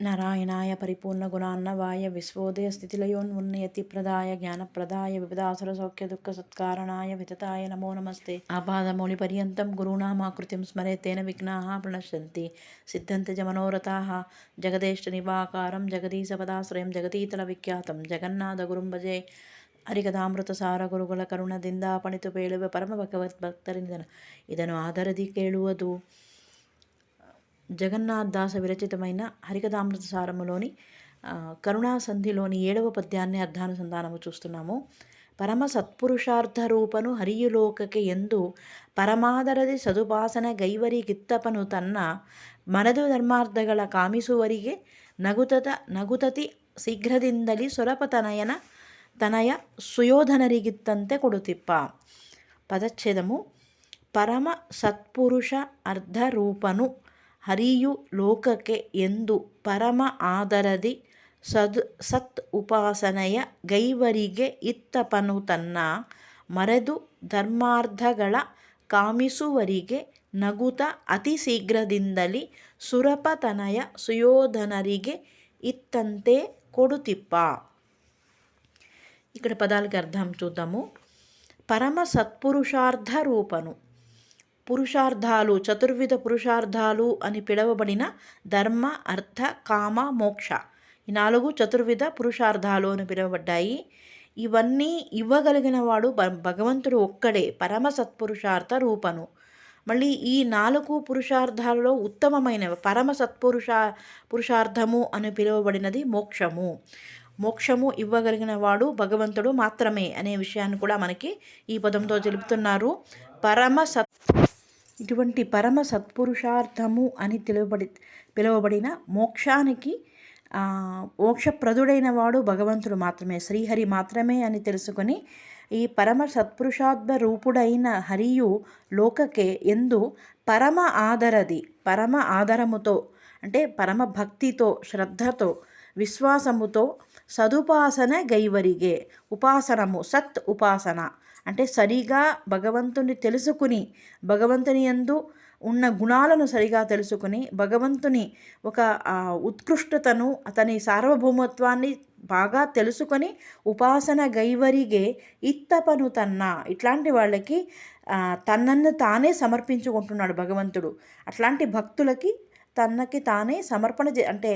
నారాయణాయ పరిపూర్ణగుణార్ణవాయ విశ్వోదయ స్థితిలయోన్మున్నయతి ప్రదాయ జ్ఞానప్రదాయ వివిధాసుర సౌఖ్య దుఃఖ సత్కారణాయ వితతాయ నమో నమస్తే ఆపాదమౌళి పర్యంతం గురునామాకృతిం స్మరే తేన విఘ్నాః ప్రణశ్యంతి సిద్ధంతి జ మనోరథాః జగదేష్ట నివాకారం జగదీశపదాశ్రయం జగదీతల విఖ్యాతం జగన్నాథ గురుం భజే ಹರಿಕಥಾಮೃತ ಸಾರ ಗುರುಗಳ ಕರುಣದಿಂದ ಪಣಿತು ಪೇಳುವ ಪರಮ ಭಗವತ್ ಭಕ್ತರಿಂದ ಇದನ್ನು ಆಧರದಿ ಕೇಳುವುದು జగన్నాథదాస విరచితమైన హరికథామృత సారములోని కరుణాసంధిలోని ఏడవ పద్యాన్ని అర్థానుసంధానము చూస్తున్నాము. పరమ సత్పురుషార్థ రూపను హరియులోకకి ఎందు ಪರಮಾದರದಿ ಸದುಪಾಸನ ಗೈವರಿ ಗಿತ್ತಪನು ತನ್ನ ಮನದು ಧರ್ಮಾರ್ಥಗಳ ಕಾಮಿಸುವರಿಗೆ ನಗುತತ ನಗುತತಿ ಶೀಘ್ರದಿಂದಲೇ ಸೊರಪತನಯನ ತನಯ ಸುಯೋಧನರಿಗಿತ್ತಂತೆ ಕೊಡುತ್ತಿಪ್ಪ ಪದಚ್ಛೇದము ಪರಮ ಸತ್ಪುರುಷ ಅರ್ಧರೂಪನು ಹರಿಯು ಲೋಕಕ್ಕೆ ಎಂದು ಪರಮ ಆದರದಿ ಸದ್ ಸತ್ ಉಪಾಸನೆಯ ಗೈವರಿಗೆ ಇತ್ತಪನು ತನ್ನ ಮರೆದು ಧರ್ಮಾರ್ಥಗಳ ಕಾಮಿಸುವರಿಗೆ ನಗುತ ಅತಿ ಶೀಘ್ರದಿಂದಲಿ ಸುರಪತನಯ ಸುಯೋಧನರಿಗೆ ఇత్తంతే కొడుతిప్ప ఇక్కడ పదాలకి అర్థం చూద్దాము పరమ సత్పురుషార్థ రూపను పురుషార్థాలు చతుర్విధ పురుషార్థాలు అని పిలువబడిన ధర్మ అర్థ కామ మోక్ష. ఈ నాలుగు చతుర్విధ పురుషార్థాలు అని పిలువబడ్డాయి. ఇవన్నీ ఇవ్వగలిగిన వాడు భగవంతుడు ఒక్కడే పరమ సత్పురుషార్థ రూపను. మళ్ళీ ఈ నాలుగు పురుషార్థాలలో ఉత్తమమైనవి పరమ సత్పురుష పురుషార్థము అని పిలువబడినది మోక్షము. మోక్షము ఇవ్వగలిగిన వాడు భగవంతుడు మాత్రమే అనే విషయాన్ని కూడా మనకి ఈ పదంతో తెలుపుతున్నారు. పరమ సత్ ఇటువంటి పరమ సత్పురుషార్థము అని పిలువబడి పిలువబడిన మోక్షానికి మోక్షప్రదుడైన వాడు భగవంతుడు మాత్రమే. శ్రీహరి మాత్రమే అని తెలుసుకొని ఈ పరమ సత్పురుషార్థ రూపుడైన హరియు లోకకే ఎందు పరమ ఆదరది పరమ ఆదరముతో అంటే పరమ భక్తితో శ్రద్ధతో విశ్వాసముతో సదుపాసన గైవరిగే. ఉపాసనము సత్ ఉపాసన. అంటే సరిగా భగవంతుని తెలుసుకుని భగవంతుని ఎందు ఉన్న గుణాలను సరిగా తెలుసుకుని భగవంతుని ఒక ఉత్కృష్టతను అతని సార్వభౌమత్వాన్ని బాగా తెలుసుకొని ఉపాసన గైవరిగే ఇత్తపను తన్న. ఇట్లాంటి వాళ్ళకి తనను తానే సమర్పించుకుంటున్నాడు భగవంతుడు. అట్లాంటి భక్తులకి తనకి తానే సమర్పణ చే అంటే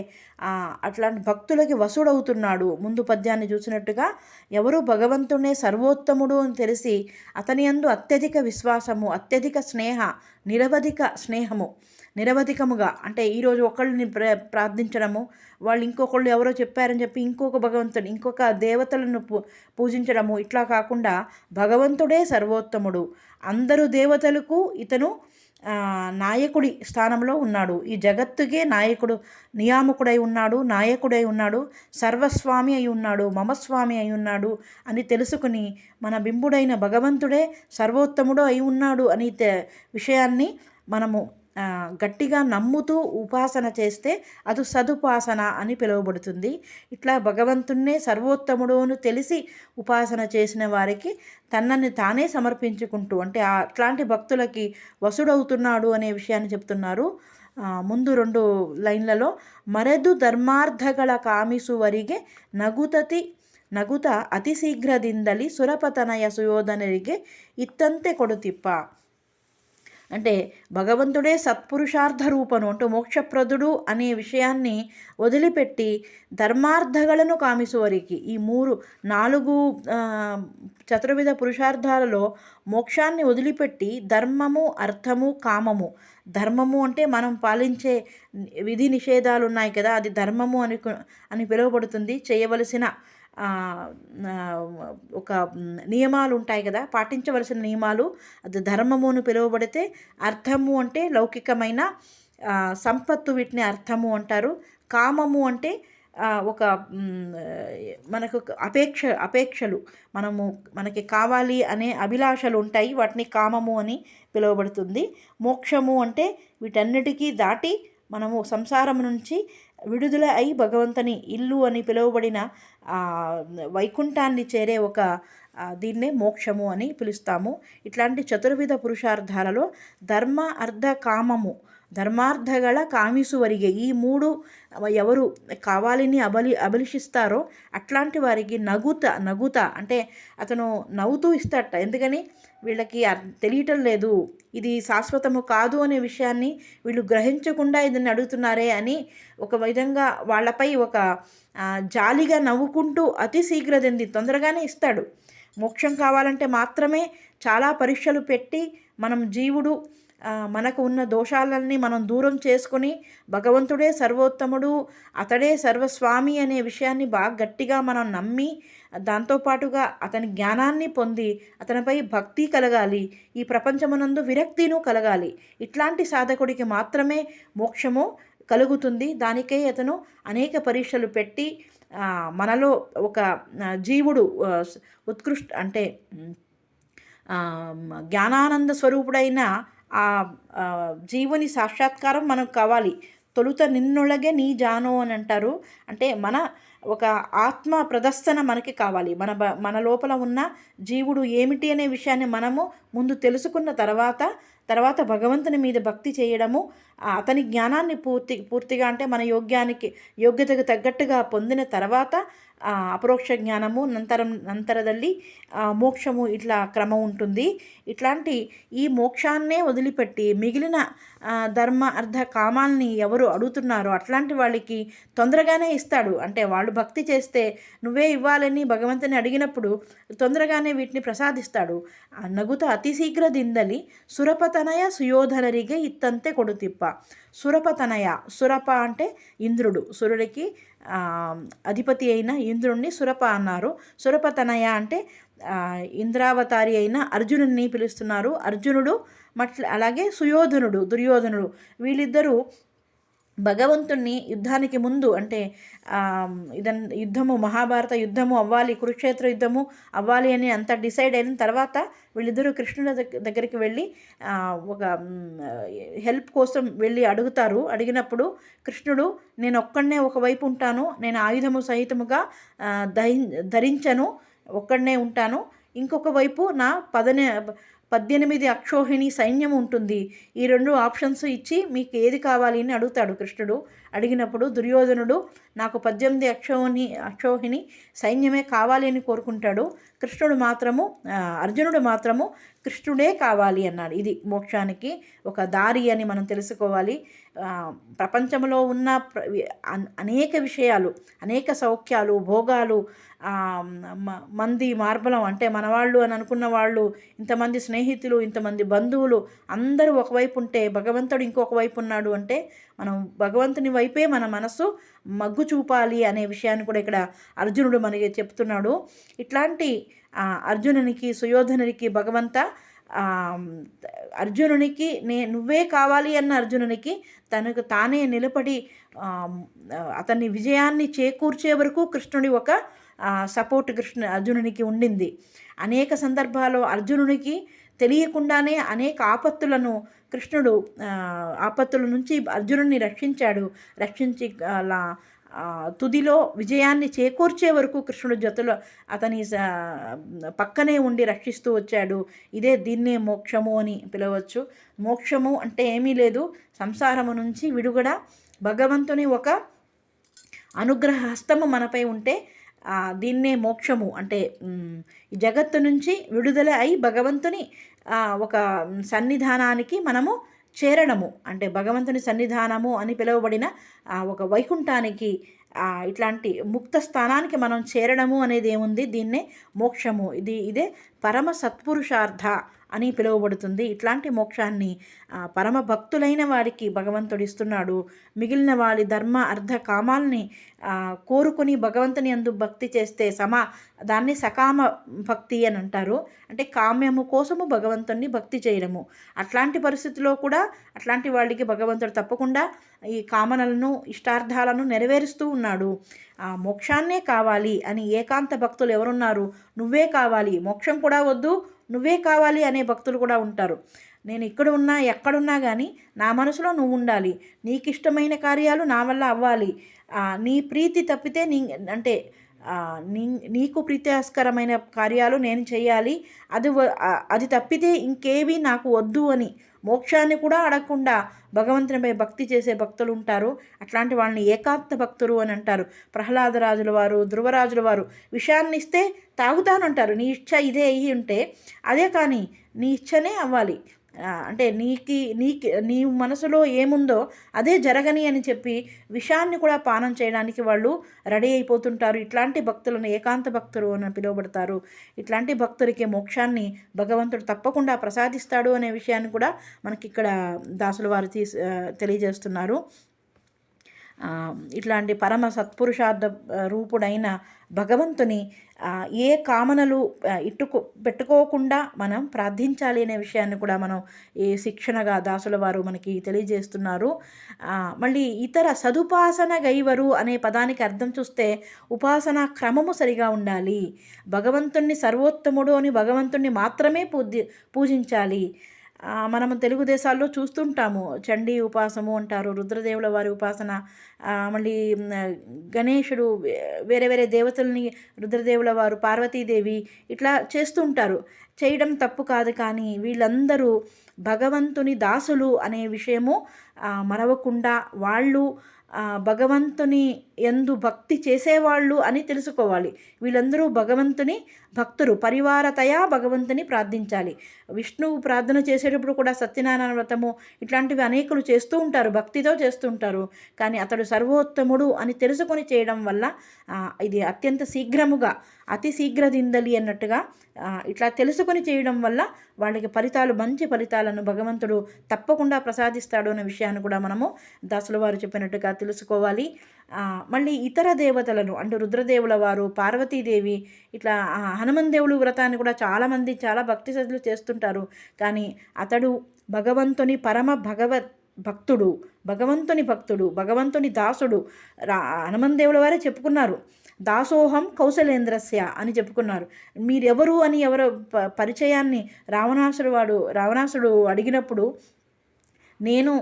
అట్లాంటి భక్తులకి వసుడవుతున్నాడు. ముందు పద్యాన్ని చూసినట్టుగా ఎవరు భగవంతునే సర్వోత్తముడు అని తెలిసి అతని అందు అత్యధిక విశ్వాసము అత్యధిక స్నేహ నిరవధిక స్నేహము నిరవధికముగా అంటే ఈరోజు ఒకళ్ళని ప్ర ప్రార్థించడము వాళ్ళు ఇంకొకళ్ళు ఎవరో చెప్పారని చెప్పి ఇంకొక భగవంతుడు ఇంకొక దేవతలను పూ పూజించడము ఇట్లా కాకుండా భగవంతుడే సర్వోత్తముడు. అందరు దేవతలకు ఇతను నాయకుడి స్థానంలో ఉన్నాడు. ఈ జగత్తుకే నాయకుడు నియామకుడై ఉన్నాడు నాయకుడై ఉన్నాడు సర్వస్వామి అయి ఉన్నాడు మమస్వామి అయి ఉన్నాడు అని తెలుసుకుని మన బింబుడైన భగవంతుడే సర్వోత్తముడు అయి ఉన్నాడు అని విషయాన్ని మనము గట్టిగా నమ్ముతూ ఉపాసన చేస్తే అది సదుపాసన అని పిలువబడుతుంది. ఇట్లా భగవంతుణ్ణే సర్వోత్తముడు అని తెలిసి ఉపాసన చేసిన వారికి తనని తానే సమర్పించుకుంటూ అంటే అట్లాంటి భక్తులకి వసుడవుతున్నాడు అనే విషయాన్ని చెప్తున్నారు. ముందు రెండు లైన్లలో మరెదు ధర్మార్థగల కామిసు వరిగే నగుతతి ನಗುತ ಅತಿಶೀಘ್ರದಿಂದಲೇ సురపతనయ సుయోధనరిగే ಇತ್ತಂತೆ కొడుతిప్ప. అంటే భగవంతుడే సత్పురుషార్థ రూపను అంటూ మోక్షప్రదుడు అనే విషయాన్ని వదిలిపెట్టి ధర్మార్థగలను కామిసువరికి ఈ మూడు నాలుగు చతుర్విధ పురుషార్థాలలో మోక్షాన్ని వదిలిపెట్టి ధర్మము అర్థము కామము ధర్మము అంటే మనం పాలించే విధి నిషేధాలు ఉన్నాయి కదా అది ధర్మము అని అని పిలువబడుతుంది. చేయవలసిన ఒక నియమాలు ఉంటాయి కదా పాటించవలసిన నియమాలు అది ధర్మమును పిలువబడితే అర్థము అంటే లౌకికమైన సంపత్తు వీటిని అర్థము అంటారు. కామము అంటే ఒక మనకు అపేక్ష అపేక్షలు మనము మనకి కావాలి అనే అభిలాషలు ఉంటాయి వాటిని కామము అని పిలువబడుతుంది. మోక్షము అంటే వీటన్నిటికీ దాటి మనము సంసారం నుంచి విడుదల అయి భగవంతుని ఇల్లు అని పిలువబడిన వైకుంఠాన్ని చేరే ఒక దీన్నే మోక్షము అని పిలుస్తాము. ఇట్లాంటి చతుర్విధ పురుషార్థాలలో ధర్మ అర్థ కామము ధర్మార్థగల కామిసువరిగే ఈ మూడు ఎవరు కావాలని అబలి అభిలషిస్తారో అట్లాంటి వారికి నగుత నగుత అంటే అతను నవ్వుతూ ఇస్తాట ఎందుకని? వీళ్ళకి తెలియటం లేదు. ఇది శాశ్వతము కాదు అనే విషయాన్ని వీళ్ళు గ్రహించకుండా ఇదని అడుగుతున్నారే అని ఒక విధంగా వాళ్ళపై ఒక జాలిగా నవ్వుకుంటూ అతి శీఘ్రదింది. తొందరగానే ఇస్తాడు. మోక్షం కావాలంటే మాత్రమే చాలా పరీక్షలు పెట్టి మనం జీవుడు మనకు ఉన్న దోషాలన్నీ మనం దూరం చేసుకొని భగవంతుడే సర్వోత్తముడు అతడే సర్వస్వామి అనే విషయాన్ని బాగా గట్టిగా మనం నమ్మి దాంతోపాటుగా అతని జ్ఞానాన్ని పొంది అతనిపై భక్తి కలగాలి ఈ ప్రపంచమునందు విరక్తిను కలగాలి. ఇట్లాంటి సాధకుడికి మాత్రమే మోక్షము కలుగుతుంది. దానికై అతను అనేక పరీక్షలు పెట్టి మనలో ఒక జీవుడు ఉత్కృష్ట అంటే జ్ఞానానంద స్వరూపుడైన ఆ జీవుని సాక్షాత్కారం మనకు కావాలి. తొలుత నిన్నొಳగే నీ జాను అని అంటారు. అంటే మన ఒక ఆత్మ ప్రదర్శన మనకి కావాలి. మన బ మన లోపల ఉన్న జీవుడు ఏమిటి అనే విషయాన్ని మనము ముందు తెలుసుకున్న తర్వాత తర్వాత భగవంతుని మీద భక్తి చేయడము అతని జ్ఞానాన్ని పూర్తి పూర్తిగా అంటే మన యోగ్యానికి యోగ్యతకు తగ్గట్టుగా పొందిన తర్వాత అపరోక్ష జ్ఞానము నంతరం నంతరదల్లి మోక్షము ఇట్లా క్రమం ఉంటుంది. ఇట్లాంటి ఈ మోక్షాన్నే వదిలిపెట్టి మిగిలిన ధర్మ అర్థ కామాల్ని ఎవరు అడుగుతున్నారో అట్లాంటి వాళ్ళకి తొందరగానే ఇస్తాడు. అంటే వాళ్ళు భక్తి చేస్తే నువ్వే ఇవ్వాలని భగవంతుని అడిగినప్పుడు తొందరగానే వీటిని ప్రసాదిస్తాడు. నగుత అతి దిందలి సురపతనయ సుయోధనరిగే ఇత్తంతే కొడుతిప్ప. సురపతనయ సురప అంటే ఇంద్రుడు. సురుడికి అధిపతి అయిన ఇంద్రుణ్ణి సురప అన్నారు. సురపతనయ అంటే ఇంద్రావతారి అయిన అర్జునుడిని పిలుస్తున్నారు. అర్జునుడు మట్ల అలాగే సుయోధనుడు దుర్యోధనుడు వీళ్ళిద్దరూ భగవంతుణ్ణి యుద్ధానికి ముందు అంటే ఇదన్ యుద్ధము మహాభారత యుద్ధము అవ్వాలి కురుక్షేత్ర యుద్ధము అవ్వాలి అని అంత డిసైడ్ అయిన తర్వాత వీళ్ళిద్దరూ కృష్ణుడి దగ్గరికి వెళ్ళి ఒక హెల్ప్ కోసం వెళ్ళి అడుగుతారు. అడిగినప్పుడు కృష్ణుడు నేను ఒక్కడనే ఒకవైపు ఉంటాను. నేను ఆయుధము సహితముగా ధరించను. ఒక్కడనే ఉంటాను. ఇంకొక వైపు నా పదనే పద్దెనిమిది అక్షోహిణి సైన్యం ఉంటుంది ఈ రెండు ఆప్షన్స్ ఇచ్చి మీకు ఏది కావాలి అని అడుగుతాడు కృష్ణుడు. అడిగినప్పుడు దుర్యోధనుడు నాకు పద్దెనిమిది అక్షోహిణి అక్షోహిణి సైన్యమే కావాలి అని కోరుకుంటాడు. కృష్ణుడు మాత్రము అర్జునుడు మాత్రము కృష్ణుడే కావాలి అన్నాడు. ఇది మోక్షానికి ఒక దారి అని మనం తెలుసుకోవాలి. ప్రపంచంలో ఉన్న అనేక విషయాలు అనేక సౌఖ్యాలు భోగాలు మంది మార్బలం అంటే మనవాళ్ళు అని అనుకున్న వాళ్ళు ఇంతమంది స్నేహితులు ఇంతమంది బంధువులు అందరూ ఒకవైపు ఉంటే భగవంతుడు ఇంకొక వైపు ఉన్నాడు అంటే మనం భగవంతుని వైపే మన మనస్సు మగ్గు చూపాలి అనే విషయాన్ని కూడా ఇక్కడ అర్జునుడు మనకి చెప్తున్నాడు. ఇట్లాంటి అర్జునునికి సుయోధనునికి భగవంత అర్జునునికి నే నువ్వే కావాలి అన్న అర్జునునికి తనకు తానే నిలబడి అతన్ని విజయాన్ని చేకూర్చే వరకు కృష్ణుడి ఒక సపోర్ట్ కృష్ణ అర్జునునికి ఉండింది. అనేక సందర్భాల్లో అర్జునునికి తెలియకుండానే అనేక ఆపత్తులను కృష్ణుడు ఆపత్తుల నుంచి అర్జునుడిని రక్షించాడు. రక్షించి అలా తుదిలో విజయాన్ని చేకూర్చే వరకు కృష్ణుడు జతలో అతని పక్కనే ఉండి రక్షిస్తూ వచ్చాడు. ఇదే దీన్నే మోక్షము అని పిలవచ్చు. మోక్షము అంటే ఏమీ లేదు. సంసారము నుంచి విడుగడ భగవంతుని ఒక అనుగ్రహ హస్తము మనపై ఉంటే దీన్నే మోక్షము అంటే జగత్తు నుంచి విడుదల అయి భగవంతుని ఒక సన్నిధానానికి మనము చేరడము. అంటే భగవంతుని సన్నిధానము అని పిలువబడిన ఒక వైకుంఠానికి ఇట్లాంటి ముక్త స్థానానికి మనం చేరడము అనేది ఏముంది? దీన్నే మోక్షము. ఇది ఇదే పరమ సత్పురుషార్థ అని పిలువబడుతుంది. ఇట్లాంటి మోక్షాన్ని పరమ భక్తులైన వారికి భగవంతుడు ఇస్తున్నాడు. మిగిలిన వారి ధర్మ అర్ధ కామాల్ని కోరుకుని భగవంతుని అందు భక్తి చేస్తే సమా దాన్ని సకామ భక్తి అని అంటారు. అంటే కామ్యము కోసము భగవంతుని భక్తి చేయడము. అట్లాంటి పరిస్థితిలో కూడా అట్లాంటి వాళ్ళకి భగవంతుడు తప్పకుండా ఈ కామనలను ఇష్టార్థాలను నెరవేరుస్తూ ఉన్నాడు. మోక్షాన్నే కావాలి అని ఏకాంత భక్తులు ఎవరున్నారు? నువ్వే కావాలి. మోక్షం కూడా వద్దు నువ్వే కావాలి అనే భక్తులు కూడా ఉంటారు. నేను ఇక్కడ ఉన్నా ఎక్కడున్నా కానీ నా మనసులో నువ్వు ఉండాలి. నీకు ఇష్టమైన కార్యాలు నా వల్ల అవ్వాలి. నీ ప్రీతి తప్పితే నీ అంటే నీ నీకు ప్రీతిస్కరమైన కార్యాలు నేను చేయాలి. అది అది తప్పితే ఇంకేవి నాకు వద్దు అని మోక్షాన్ని కూడా అడగకుండా భగవంతునిపై భక్తి చేసే భక్తులు ఉంటారు. అట్లాంటి వాళ్ళని ఏకాంత భక్తులు అని అంటారు. ప్రహ్లాదరాజుల వారు ధ్రువరాజుల వారు విషయాన్ని ఇస్తే తాగుతానంటారు నీ ఇచ్చ ఇదే అయ్యి ఉంటే అదే కానీ నీ ఇచ్చనే అవ్వాలి. అంటే నీకి నీకి నీ మనసులో ఏముందో అదే జరగని అని చెప్పి విషాన్ని కూడా పానం చేయడానికి వాళ్ళు రెడీ అయిపోతుంటారు. ఇట్లాంటి భక్తులను ఏకాంత భక్తులు అని పిలువబడతారు. ఇట్లాంటి భక్తులకి మోక్షాన్ని భగవంతుడు తప్పకుండా ప్రసాదిస్తాడు అనే విషయాన్ని కూడా మనకి ఇక్కడ దాసుల వారు తీసి తెలియజేస్తున్నారు. ఇట్లాంటి పరమ సత్పురుషార్థ రూపుడైన భగవంతుని ఏ కామనలు ఇట్టుకు పెట్టుకోకుండా మనం ప్రార్థించాలి అనే విషయాన్ని కూడా మనం ఈ శిక్షణగా దాసుల వారు మనకి తెలియజేస్తున్నారు. మళ్ళీ ఇతర సదుపాసన గైవరు అనే పదానికి అర్థం చూస్తే ఉపాసనా క్రమము సరిగా ఉండాలి. భగవంతుణ్ణి సర్వోత్తముడు అని భగవంతుణ్ణి మాత్రమే పూజి పూజించాలి. మనము తెలుగు దేశాల్లో చూస్తుంటాము. చండీ ఉపాసము అంటారు రుద్రదేవుల వారి ఉపాసన మళ్ళీ గణేశుడు వేరే వేరే దేవతల్ని రుద్రదేవుల వారు పార్వతీదేవి ఇట్లా చేస్తుంటారు. చేయడం తప్పు కాదు కానీ వీళ్ళందరూ భగవంతుని దాసులు అనే విషయము మరవకుండా వాళ్ళు భగవంతుని ఎందు భక్తి చేసేవాళ్ళు అని తెలుసుకోవాలి. వీళ్ళందరూ భగవంతుని భక్తులు. పరివారతయా భగవంతుని ప్రార్థించాలి. విష్ణువు ప్రార్థన చేసేటప్పుడు కూడా సత్యనారాయణ వ్రతము ఇట్లాంటివి అనేకులు చేస్తూ ఉంటారు. భక్తితో చేస్తూ ఉంటారు. కానీ అతడు సర్వోత్తముడు అని తెలుసుకొని చేయడం వల్ల ఇది అత్యంత శీఘ్రముగా అతి శీఘ్రదిందలి అన్నట్టుగా ఇట్లా తెలుసుకొని చేయడం వల్ల వాళ్ళకి ఫలితాలు మంచి ఫలితాలను భగవంతుడు తప్పకుండా ప్రసాదిస్తాడు అనే విషయాన్ని కూడా మనము దాసుల వారు చెప్పినట్టుగా తెలుసుకోవాలి. మళ్ళీ ఇతర దేవతలను అంటే రుద్రదేవుల వారు పార్వతీదేవి ఇట్లా హనుమన్ దేవుడు వ్రతాన్ని కూడా చాలామంది చాలా భక్తి సదులు చేస్తుంటారు. కానీ అతడు భగవంతుని పరమ భగవత్ భక్తుడు భగవంతుని భక్తుడు భగవంతుని దాసుడు. రా హనుమాన్ దేవుల వారే చెప్పుకున్నారు. దాసోహం కౌశలేంద్రస్య అని చెప్పుకున్నారు. మీరెవరు అని ఎవరు ప పరిచయాన్ని రావణాసుడు వాడు రావణాసుడు అడిగినప్పుడు నేను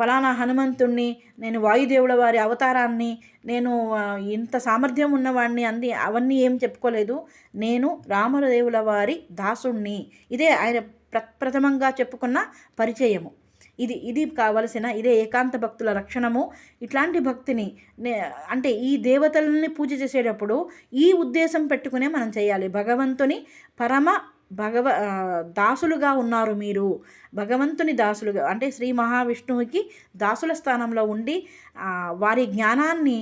పలానా హనుమంతుణ్ణి నేను వాయుదేవుల వారి అవతారాన్ని నేను ఇంత సామర్థ్యం ఉన్నవాడిని అంది అవన్నీ ఏం చెప్పుకోలేదు. నేను రామదేవుల వారి దాసుణ్ణి. ఇదే ఆయన ప్రప్రథమంగా చెప్పుకున్న పరిచయము. ఇది ఇది కావలసిన ఇదే ఏకాంత భక్తుల రక్షణము. ఇట్లాంటి భక్తిని నే- అంటే ఈ దేవతలని పూజ చేసేటప్పుడు ఈ ఉద్దేశం పెట్టుకునే మనం చేయాలి. భగవంతుని పరమ భగవ దాసులుగా ఉన్నారు మీరు. భగవంతుని దాసులుగా అంటే శ్రీ మహావిష్ణువుకి దాసుల స్థానంలో ఉండి వారి జ్ఞానాన్ని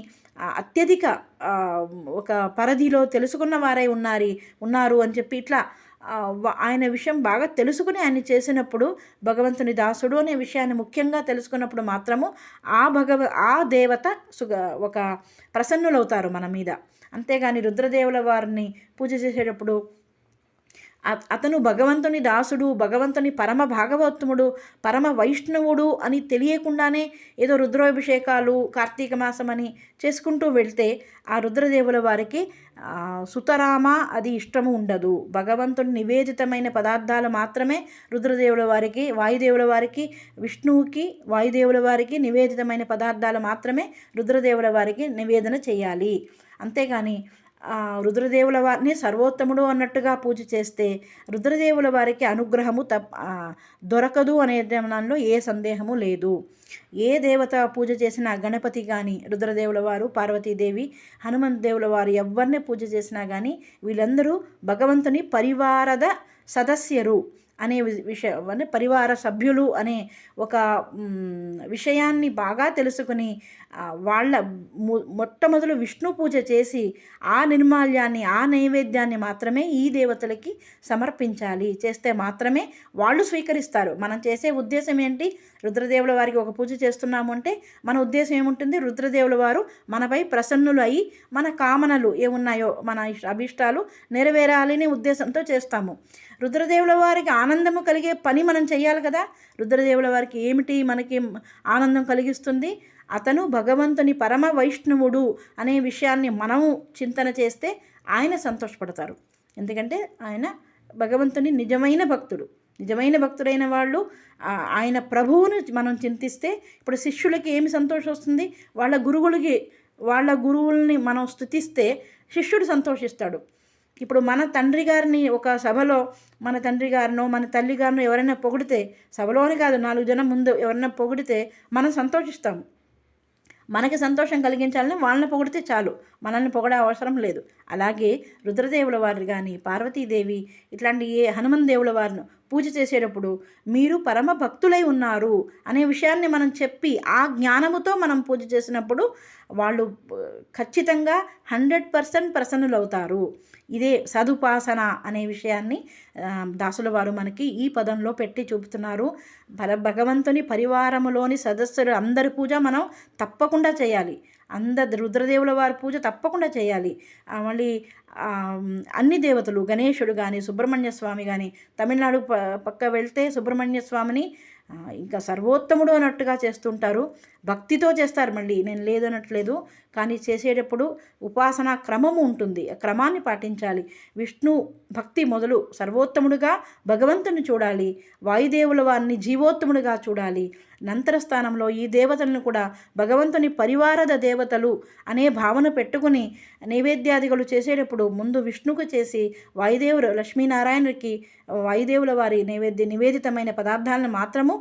అత్యధిక ఒక పరిధిలో తెలుసుకున్న వారై ఉన్నారు ఉన్నారు అని చెప్పి ఇట్లా ఆయన విషయం బాగా తెలుసుకుని ఆయన చేసినప్పుడు భగవంతుని దాసుడు అనే విషయాన్ని ముఖ్యంగా తెలుసుకున్నప్పుడు మాత్రము ఆ భగవ ఆ దేవత సుగ ఒక ప్రసన్నులవుతారు మన మీద. అంతేగాని రుద్రదేవుల వారిని పూజ చేసేటప్పుడు అతను భగవంతుని దాసుడు భగవంతుని పరమ భాగవతముడు పరమ వైష్ణవుడు అని తెలియకుండానే ఏదో రుద్రాభిషేకాలు కార్తీక మాసం అని చేసుకుంటూ వెళ్తే ఆ రుద్రదేవుల వారికి సుతరామ అది ఇష్టము ఉండదు. భగవంతుని నివేదితమైన పదార్థాలు మాత్రమే రుద్రదేవుల వారికి వాయుదేవుల వారికి విష్ణువుకి వాయుదేవుల వారికి నివేదితమైన పదార్థాలు మాత్రమే రుద్రదేవుల వారికి నివేదన చేయాలి. అంతేగాని రుద్రదేవుల వారిని సర్వోత్తముడు అన్నట్టుగా పూజ చేస్తే రుద్రదేవుల వారికి అనుగ్రహము తప్ దొరకదు అనే దానిలో ఏ సందేహము లేదు. ఏ దేవత పూజ చేసినా గణపతి కానీ రుద్రదేవుల వారు పార్వతీదేవి హనుమంత దేవుల వారు ఎవరిని పూజ చేసినా కానీ వీళ్ళందరూ భగవంతుని పరివారద సదస్యరు. అనే విషయ విషయం అంటే పరివార సభ్యులు అనే ఒక విషయాన్ని బాగా తెలుసుకుని వాళ్ళ మొట్టమొదలు విష్ణు పూజ చేసి ఆ నిర్మాల్యాన్ని ఆ నైవేద్యాన్ని మాత్రమే ఈ దేవతలకి సమర్పించాలి. చేస్తే మాత్రమే వాళ్ళు స్వీకరిస్తారు. మనం చేసే ఉద్దేశం ఏంటి? రుద్రదేవుల వారికి ఒక పూజ చేస్తున్నాము అంటే మన ఉద్దేశం ఏముంటుంది? రుద్రదేవుల వారు మనపై ప్రసన్నులు అయి మన కామనలు ఏమున్నాయో మన అభిష్టాలు నెరవేరాలనే ఉద్దేశంతో చేస్తాము. రుద్రదేవుల వారికి ఆనందము కలిగే పని మనం చేయాలి కదా. రుద్రదేవుల వారికి ఏమిటి మనకి ఆనందం కలిగిస్తుంది? అతను భగవంతుని పరమ వైష్ణవుడు అనే విషయాన్ని మనము చింతన చేస్తే ఆయన సంతోషపడతారు. ఎందుకంటే ఆయన భగవంతుని నిజమైన భక్తుడు. నిజమైన భక్తుడైన వాళ్ళు ఆయన ప్రభువును మనం చింతిస్తే ఇప్పుడు శిష్యులకి ఏమి సంతోషం వస్తుంది? వాళ్ళ గురువులకి వాళ్ళ గురువుల్ని మనం స్థుతిస్తే శిష్యుడు సంతోషిస్తాడు. ఇప్పుడు మన తండ్రి గారిని ఒక సభలో మన తండ్రి గారినో మన తల్లి గారినో ఎవరైనా పొగిడితే సభలోనే కాదు నాలుగు జనం ముందు ఎవరైనా పొగిడితే మనం సంతోషిస్తాం. మనకి సంతోషం కలిగించాలని వాళ్ళని పొగిడితే చాలు. మనల్ని పొగడే అవసరం లేదు. అలాగే రుద్రదేవుల వారిని కానీ పార్వతీదేవి ఇట్లాంటి ఏ హనుమన్ దేవుల వారిని పూజ చేసేటప్పుడు మీరు పరమ భక్తులై ఉన్నారు అనే విషయాన్ని మనం చెప్పి ఆ జ్ఞానముతో మనం పూజ చేసినప్పుడు వాళ్ళు ఖచ్చితంగా హండ్రెడ్ పర్సెంట్ ప్రసన్నులవుతారు. ఇదే సదుపాసన అనే విషయాన్ని దాసుల వారు మనకి ఈ పదంలో పెట్టి చూపుతున్నారు. పర భగవంతుని పరివారములోని సదస్సులు అందరి పూజ మనం తప్పకుండా చేయాలి. అంద రుద్రదేవుల వారి పూజ తప్పకుండా చేయాలి. మళ్ళీ అన్ని దేవతలు గణేశుడు కానీ సుబ్రహ్మణ్య స్వామి కానీ తమిళనాడు ప పక్క వెళ్తే సుబ్రహ్మణ్య స్వామిని ఇంకా సర్వోత్తముడు అన్నట్టుగా చేస్తుంటారు. భక్తితో చేస్తారు మళ్ళీ. నేను లేదనట్లేదు కానీ చేసేటప్పుడు ఉపాసన క్రమము ఉంటుంది. ఆ క్రమాన్ని పాటించాలి. విష్ణు భక్తి మొదలు సర్వోత్తముడుగా భగవంతుని చూడాలి. వాయుదేవుల వారిని జీవోత్తముడుగా చూడాలి. నంతర స్థానంలో ఈ దేవతలను కూడా భగవంతుని పరివారద దేవతలు అనే భావన పెట్టుకుని నైవేద్యాదిగలు చేసేటప్పుడు ముందు విష్ణుకు చేసి వాయుదేవులు లక్ష్మీనారాయణుడికి వాయుదేవుల వారి నైవేద్య నివేదితమైన పదార్థాలను మాత్రము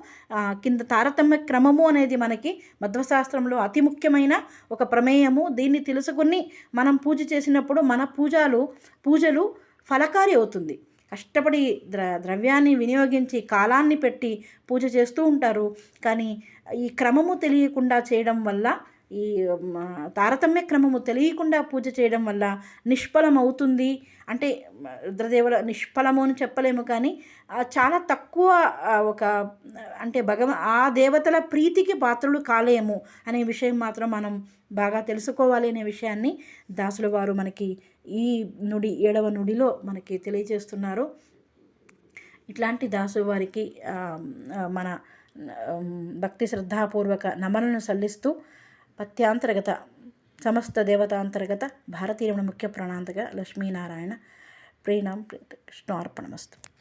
కింద తారతమ్య క్రమము అనేది మనకి మధ్వశాస్త్రంలో అతి ముఖ్యమైన ఒక ప్రమేయము. దీన్ని తెలుసుకుని మనం పూజ చేసినప్పుడు మన పూజలు పూజలు ఫలకారి అవుతుంది. కష్టపడి ద్ర ద్రవ్యాన్ని వినియోగించి కాలాన్ని పెట్టి పూజ చేస్తూ ఉంటారు. కానీ ఈ క్రమము తెలియకుండా చేయడం వల్ల ఈ తారతమ్య క్రమము తెలియకుండా పూజ చేయడం వల్ల నిష్ఫలం అవుతుంది అంటే రుద్రదేవుల నిష్ఫలము అని చెప్పలేము కానీ చాలా తక్కువ ఒక అంటే భగవ ఆ దేవతల ప్రీతికి పాత్రలు కాలేము అనే విషయం మాత్రం మనం బాగా తెలుసుకోవాలి అనే విషయాన్ని దాసుల వారు మనకి ఈ నుడి ఏడవ నుడిలో మనకి తెలియజేస్తున్నారు. ఇట్లాంటి దాసు వారికి మన భక్తి శ్రద్ధాపూర్వక నమనను సల్లిస్తూ పత్యాంతర్గత సమస్త దేవతాంతర్గత భారతీయ ముఖ్య ప్రణాంతగా లక్ష్మీనారాయణ ప్రీణాం కృష్ణార్పణమస్తు